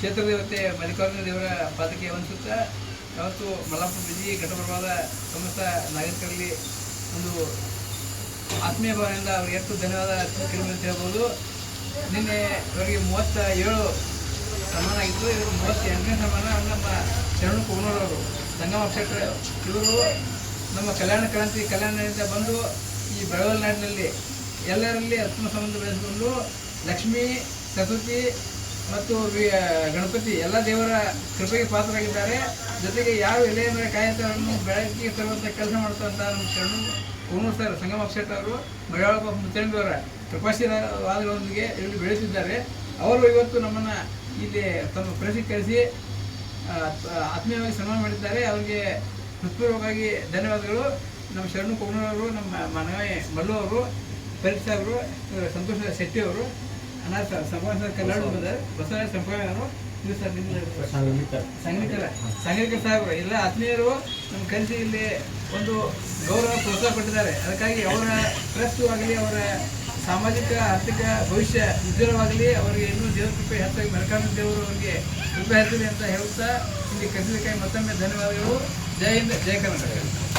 ಕ್ಷೇತ್ರ ದೇವತೆ ಮಲ್ಲಿಕಾರ್ಜುನ ದೇವರ ಪಾದಕ್ಕೆ ವಂದಿಸುತ್ತಾ ಯಾವತ್ತು ಮಲ್ಲಾಪುರ ಬಿಜಿ, ಘಟಪ್ರಭಾದ, ಸಮಸ್ತ ನಾಗರಿಕರಲ್ಲಿ ಒಂದು ಆತ್ಮೀಯ ಭಾವನೆಯಿಂದ ಅವ್ರಿಗೆ ಎಷ್ಟು ಧನ್ಯವಾದ ಅಂತ ಹೇಳ್ಬೋದು. ನಿನ್ನೆ ಇವರಿಗೆ ಮೂವತ್ತ ಏಳು ಸಮಾನ ಆಗಿತ್ತು. ಇವರು ಮೂವತ್ತ ಸಮಾನ ನಮ್ಮ ಶರಣು ಕೋನೂರವರು ಸಂಗಮ ಕ್ಷೇತ್ರ ಇವರು ನಮ್ಮ ಕಲ್ಯಾಣ ಕ್ರಾಂತಿ ಕಲ್ಯಾಣದಿಂದ ಬಂದು ಈ ಬೆಳವಲ್ ನಾಡಿನಲ್ಲಿ ಎಲ್ಲರಲ್ಲಿ ಆತ್ಮಸಂಬಂಧ ಬೆಳೆಸಿಕೊಂಡು ಲಕ್ಷ್ಮೀ, ಸರಸ್ವತಿ ಮತ್ತು ಗಣಪತಿ, ಎಲ್ಲ ದೇವರ ಕೃಪೆಗೆ ಪಾತ್ರರಾಗಿದ್ದಾರೆ. ಜೊತೆಗೆ ಯಾವ ಎಲೆ ಮೇಲೆ ಕಾಯತವನ್ನು ಬೆಳಕಿಗೆ ತರುವಂಥ ಕೆಲಸ ಮಾಡ್ತಂಥ ನಮ್ಮ ಶರಣು ಕುಗ್ನೂರು ಸರ್ ಸಂಗಮ ಕ್ಷೇತ್ರ ಅವರು ಮಳವಾಳ ಮುತ್ತಂಡವರ ಕೃಪಾಶೀಲವಾದಗಳೊಂದಿಗೆ ಇಲ್ಲಿ ಬೆಳೆಸಿದ್ದಾರೆ ಅವರು ಇವತ್ತು ನಮ್ಮನ್ನು ಇಲ್ಲಿ ತಮ್ಮ ಪ್ರತಿ ಕರೆಸಿ ಆತ್ಮೀಯವಾಗಿ ಸನ್ಮಾನ ಮಾಡಿದ್ದಾರೆ. ಅವರಿಗೆ ಹೃತ್ಪೂರ್ವಕವಾಗಿ ಧನ್ಯವಾದಗಳು. ನಮ್ಮ ಶರಣು ಅವರು ನಮ್ಮ ಮನವಿ ಮಲ್ಲು ಅವರು ಪರೀಕ್ಷಾ ಅವರು, ಸಂತೋಷ ಶೆಟ್ಟಿ ಅವರು ಸಮಾಜ ಬಸವರಾಜ ಇದು ಸರ್? ಸಂಗೀತರ ಸಂಗೀತ ಸಾಹೇಬರು. ಇಲ್ಲ ಆತ್ಮೀಯರು ನಮ್ಮ ಕರೆಸಿ ಇಲ್ಲಿ ಒಂದು ಗೌರವ ಪ್ರೋತ್ಸಾಹ ಕೊಟ್ಟಿದ್ದಾರೆ. ಅದಕ್ಕಾಗಿ ಅವರ ಪ್ರೆಸ್ ಆಗಲಿ ಅವರ ಸಾಮಾಜಿಕ ಆರ್ಥಿಕ ಭವಿಷ್ಯ ಉಜ್ವಲವಾಗಲಿ ಅವರಿಗೆ ಇನ್ನೂ ದೇವರ ಕೃಪೆ ಹೆಚ್ಚಾಗಿ ಮಲ್ಕಾನಂದ ದೇವರು ಅವರಿಗೆ ಕೃಪೆ ಹೆಚ್ಚಲಿ ಅಂತ ಹೇಳುತ್ತಾ ಇಲ್ಲಿ ಕಲಿಸಲಿಕ್ಕಾಗಿ ಮತ್ತೊಮ್ಮೆ ಧನ್ಯವಾದಗಳು. ಜೈ ಹಿಂದ್ ಜಯ ಕರ್ನಾಟಕ.